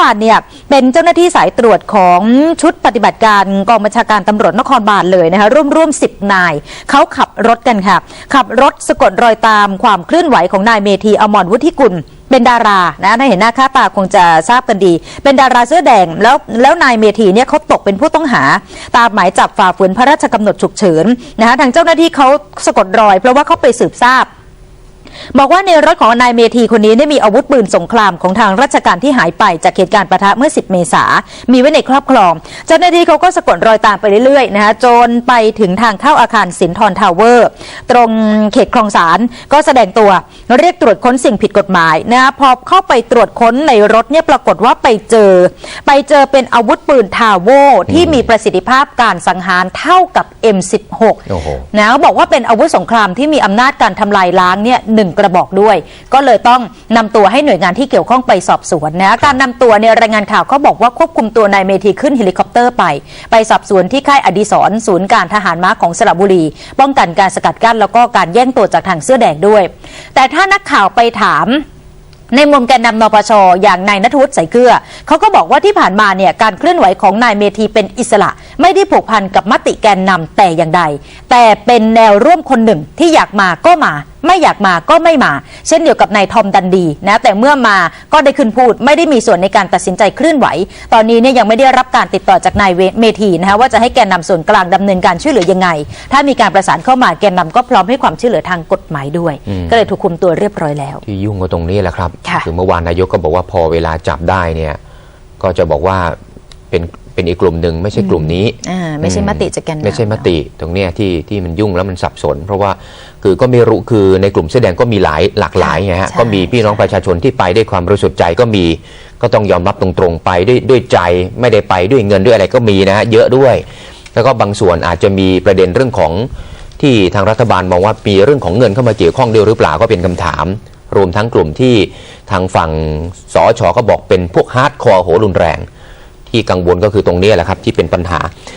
วานเนี่ยเป็นเจ้าหน้าที่สายตรวจของชุดปฏิบัติการกองบัญชาการตำรวจนครบาลเลยนะคะร่วมร่วมสิบนายเขาขับรถกันค่ะ ขับรถสะกดรอยตามความเคลื่อนไหวของนายเมธีอมรวุฒิกุลเป็นดารานะถ้าเห็นหน้าค่าตาคงจะทราบกันดี เป็นดาราเสื้อแดงแล้วแล้วนายเมธีเนี่ยเขาตกเป็นผู้ต้องหา ตามหมายจับฝ่าฝืนพระราชกำหนดฉุกเฉินนะคะทางเจ้าหน้าที่เขาสะกดรอย เพราะว่าเขาไปสืบทราบ บอกว่าในรถของนายเมธีคนนี้ได้มีอาวุธปืนสงครามของทางราชการที่หายไปจากเหตุการณ์ประทะเมื่อ 10 เมษา มีไว้ในครอบครอง เจ้าหน้าที่เขาก็สะกดรอยตามไปเรื่อยๆนะคะจนไปถึงทางเข้าอาคารสินทรทาวเวอร์ ตรงเขตคลองสารก็แสดงตัวเรียกตรวจค้นสิ่งผิดกฎหมายนะคะพอเข้าไปตรวจค้นในรถเนี่ยปรากฏว่าไปเจอ ไปเจอเป็นอาวุธปืนทาวโวที่มีประสิทธิภาพการสังหารเท่ากับ M16 โอ้โหนะบอกว่าเป็นอาวุธสงครามที่มีอำนาจการทำลายล้างเนี่ยหนึ่งกระบอกด้วย ก็เลยต้องนำตัวให้หน่วยงานที่เกี่ยวข้องไปสอบสวนนะการนำตัวเนี่ยรายงานข่าวเขาบอกว่าควบคุมตัวนายเมธีขึ้นเฮลิคอปเตอร์ไป ไปสอบสวนที่ค่ายอดิศรศูนย์การทหารม้าของสระบุรี ป้องกันการสกัดกั้นแล้วก็การแย่งตัวจากทางเสื้อแดงด้วย แต่ถ้านักข่าวไปถามในมุมแกนนำนปช อย่างนายนัทวุฒิใสเกลือเขาก็บอกว่าที่ผ่านมาเนี่ยการเคลื่อนไหวของนายเมธีเป็นอิสระไม่ได้ผูกพันกับมติแกนนำแต่อย่างใด แต่เป็นแนวร่วมคนหนึ่งที่อยากมาก็มา ไม่อยากมาก็ไม่มา เช่นเดียวกับนายทอมดันดีนะแต่เมื่อมาก็ได้ขึ้นพูด ไม่ได้มีส่วนในการตัดสินใจเคลื่อนไหว ตอนนี้เนี่ยยังไม่ได้รับการติดต่อจากนายเมธีนะคะว่าจะให้แกนนำส่วนกลางดำเนินการช่วยเหลือยังไง ถ้ามีการประสานเข้ามาแกนนำก็พร้อมให้ความช่วยเหลือทางกฎหมายด้วยอืมก็เลยถูกคุมตัวเรียบร้อยแล้วที่ยุ่งก็ตรงนี้แหละครับค่ะอเมื่อวานนายกก็บอกว่าพอเวลาจับได้เนี่ยก็จะบอกว่าเป็น เป็นอีกกลุ่มหนึ่งไม่ใช่กลุ่มนี้อ่าไม่ใช่มติจากแกนนำไม่ใช่มติตรงเนี้ยที่ที่มันยุ่งแล้วมันสับสน เพราะว่าคือก็ไม่รู้คือในกลุ่มเสื้อแดงก็มีหลายหลากหลายไงฮะใช่ก็มีพี่น้องประชาชนที่ไปด้วยความบริสุทธิ์ใจก็มีก็ต้องยอมรับตรงๆไปด้วยด้วยใจไม่ได้ไปด้วยเงินด้วยอะไรก็มีนะฮะเยอะด้วย แล้วก็บางส่วนอาจจะมีประเด็นเรื่องของที่ทางรัฐบาลมองว่ามีเรื่องของเงินเข้ามาเกี่ยวข้องด้วยหรือเปล่าก็เป็นคำถาม รวมทั้งกลุ่มที่ทางฝั่งสอชอก็บอกเป็นพวกฮาร์ดคอร์โหรุนแรง ที่กังวลก็คือตรงนี้แหละครับที่เป็นปัญหา